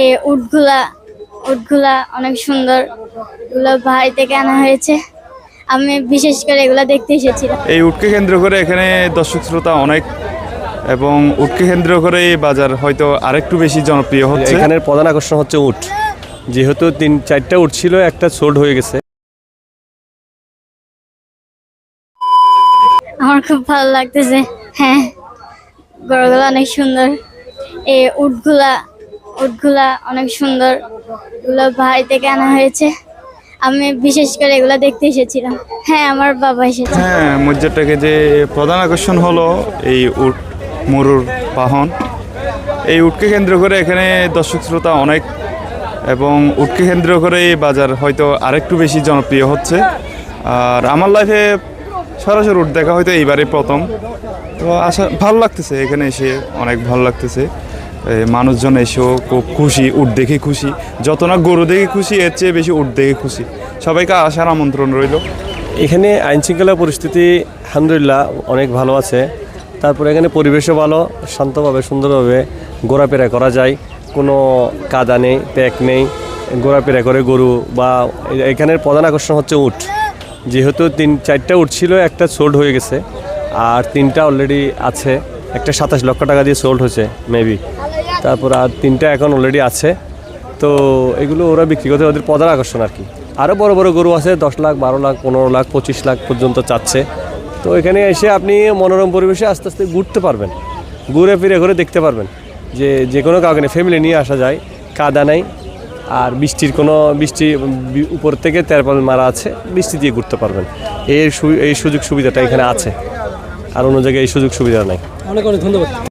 এই উটগুলা উটগুলা অনেক সুন্দর। এগুলো ভাই থেকে আনা হয়েছে। আমি বিশেষ করে এগুলো দেখতে এসেছিলাম। এই উটকে কেন্দ্র করে এখানে দর্শক শ্রোতা অনেক এবং উটকে কেন্দ্র করে এই বাজার হয়তো আরেকটু বেশি জনপ্রিয় হচ্ছে। এখানের প্রধান আকর্ষণ হচ্ছে উট। যেহেতু তিন চারটা উট ছিল একটা সোল্ড হয়ে গেছে। আমার খুব ভালো লাগতেছে। হ্যাঁ গরুগুলো অনেক সুন্দর। এই উটগুলা উটগুলা অনেক সুন্দর। এগুলো ভাই থেকে আনা হয়েছে। আমি বিশেষ করে এগুলো দেখতে এসেছিলাম। হ্যাঁ আমার বাবা এসেছে। হ্যাঁ মসজিদটাকে যে প্রধান আকর্ষণ হলো এই উট, মরুর বাহন। এই উটকে কেন্দ্র করে এখানে দর্শক শ্রোতা অনেক, এবং উটকে কেন্দ্র করে এই বাজার হয়তো আরেকটু বেশি জনপ্রিয় হচ্ছে। আর আমার লাইফে সরাসরি উট দেখা হয়তো এইবারই প্রথম। তো আশা, ভালো লাগতেছে এখানে এসে, অনেক ভালো লাগতেছে। মানুষজন এসেও খুব খুশি, উট দেখে খুশি। যত না গরু দেখে খুশি, এর চেয়ে বেশি উঠ দেখে খুশি। সবাইকে আসার আমন্ত্রণ রইল। এখানে আইন শৃঙ্খলা পরিস্থিতি, আলহামদুলিল্লাহ, অনেক ভালো আছে। তারপরে এখানে পরিবেশও ভালো, শান্তভাবে, সুন্দরভাবে ঘোরাফেরা করা যায়। কোনো কাদা নেই, প্যাক নেই। ঘোরাফেরা করে গরু বা এখানের প্রধান আকর্ষণ হচ্ছে উট। যেহেতু তিন, চারটা উট ছিল, একটা সোল্ড হয়ে গেছে। আর তিনটা অলরেডি আছে। একটা সাতাশ লক্ষ টাকা দিয়ে সোল্ড হয়েছে মেবি তারপর আর তিনটা এখন অলরেডি আছে। তো এগুলো ওরা বিক্রি করতে ওদের প্রধান আকর্ষণ আর কি। আরও বড় বড় গরু আছে, দশ লাখ, বারো লাখ, পনেরো লাখ, পঁচিশ লাখ পর্যন্ত চাচ্ছে। তো এখানে এসে আপনি মনোরম পরিবেশে আস্তে আস্তে ঘুরতে পারবেন। ঘুরে ফিরে ঘুরে দেখতে পারবেন যে যে কোনো কাউকে ফ্যামিলি নিয়ে আসা যায়, কাদা নাই। আর বৃষ্টির কোনো, বৃষ্টি উপর থেকে তেরপাল মারা আছে, বৃষ্টি দিয়ে ঘুরতে পারবেন। সু- এই সুযোগ সুবিধাটা এখানে আছে। আর অন্য জায়গায় এই সুযোগ সুবিধা নাই। অনেক অনেক ধন্যবাদ।